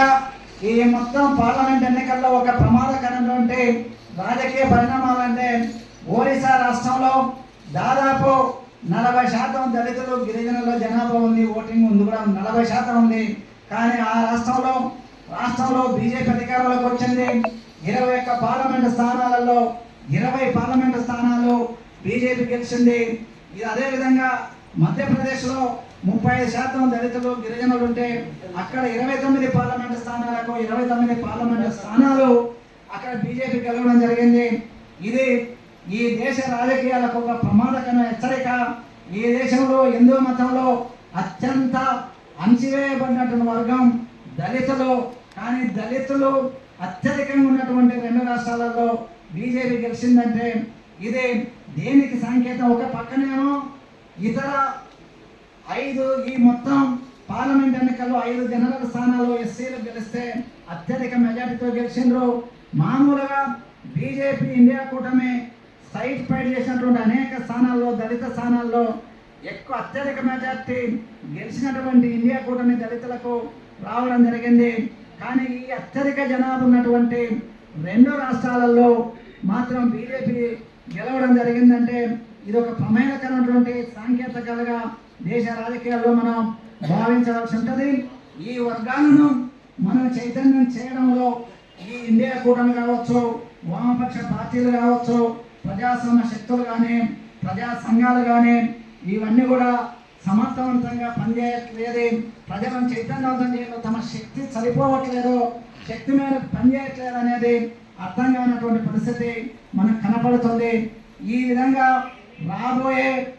ముఖ్యంగా ఈ మొత్తం పార్లమెంట్ ఎన్నికల్లో ఒక ప్రమాదకరమైనటువంటి రాజకీయ పరిణామాలు అంటే ఒరిస్సా రాష్ట్రంలో దాదాపు నలభై శాతం దళితులు గిరిజనుల జనాభా ఉంది ఓటింగ్ ఉంది కూడా నలభై శాతం ఉంది. కానీ ఆ రాష్ట్రంలో రాష్ట్రంలో బీజేపీ అధికారంలోకి వచ్చింది. ఇరవై ఒక్క పార్లమెంట్ స్థానాలలో ఇరవై పార్లమెంట్ స్థానాలు బీజేపీ గెలిచింది. ఇది అదేవిధంగా మధ్యప్రదేశ్లో ముప్పై ఐదు శాతం దళితులు గిరిజనులు ఉంటే అక్కడ ఇరవై తొమ్మిది పార్లమెంట్ స్థానాలకు ఇరవై తొమ్మిది పార్లమెంట్ స్థానాలు అక్కడ బీజేపీ గెలవడం జరిగింది. ఇది ఈ దేశ రాజకీయాలకు ఒక ప్రమాదకరమైన హెచ్చరిక. ఈ దేశంలో హిందూ మతంలో అత్యంత అణచివేయబడినటువంటి వర్గం దళితులు. కానీ దళితులు అత్యధికంగా ఉన్నటువంటి రెండు రాష్ట్రాలలో బీజేపీ గెలిచిందంటే ఇది దేనికి సంకేతం? ఒక పక్కనేమో ఇతర ఐదు ఈ మొత్తం పార్లమెంట్ ఎన్నికల్లో ఐదు జనరల్ స్థానాల్లో ఎస్సీలు గెలిస్తే అత్యధిక మెజార్టీతో గెలిచిండ్రు. మామూలుగా బీజేపీ ఇండియా కూటమి సైట్ ఫైట్ చేసినటువంటి అనేక స్థానాల్లో దళిత స్థానాల్లో ఎక్కువ అత్యధిక మెజార్టీ గెలిచినటువంటి ఇండియా కూటమి దళితులకు రావడం జరిగింది. కానీ ఈ అత్యధిక జనాభా ఉన్నటువంటి రెండు రాష్ట్రాలలో మాత్రం బీజేపీ గెలవడం జరిగిందంటే ఇది ఒక ప్రమేయకరమైనటువంటి సాంకేతికలుగా దేశ రాజకీయాల్లో మనం భావించవలసి ఉంటుంది. ఈ వర్గాలను మనం చైతన్యం చేయడంలో ఈ ఇండియా కూటమి కావచ్చు వామపక్ష పార్టీలు కావచ్చు ప్రజాస్వామ్య శక్తులు కానీ ప్రజా సంఘాలు కానీ ఇవన్నీ కూడా సమర్థవంతంగా పనిచేయట్లేదు. ప్రజలను చైతన్యవంతం చేయడం తమ శక్తి సరిపోవట్లేదు. శక్తి మీద పనిచేయట్లేదు అనేది అర్థం కానటువంటి పరిస్థితి మనకు కనపడుతుంది. ఈ విధంగా రాబోయే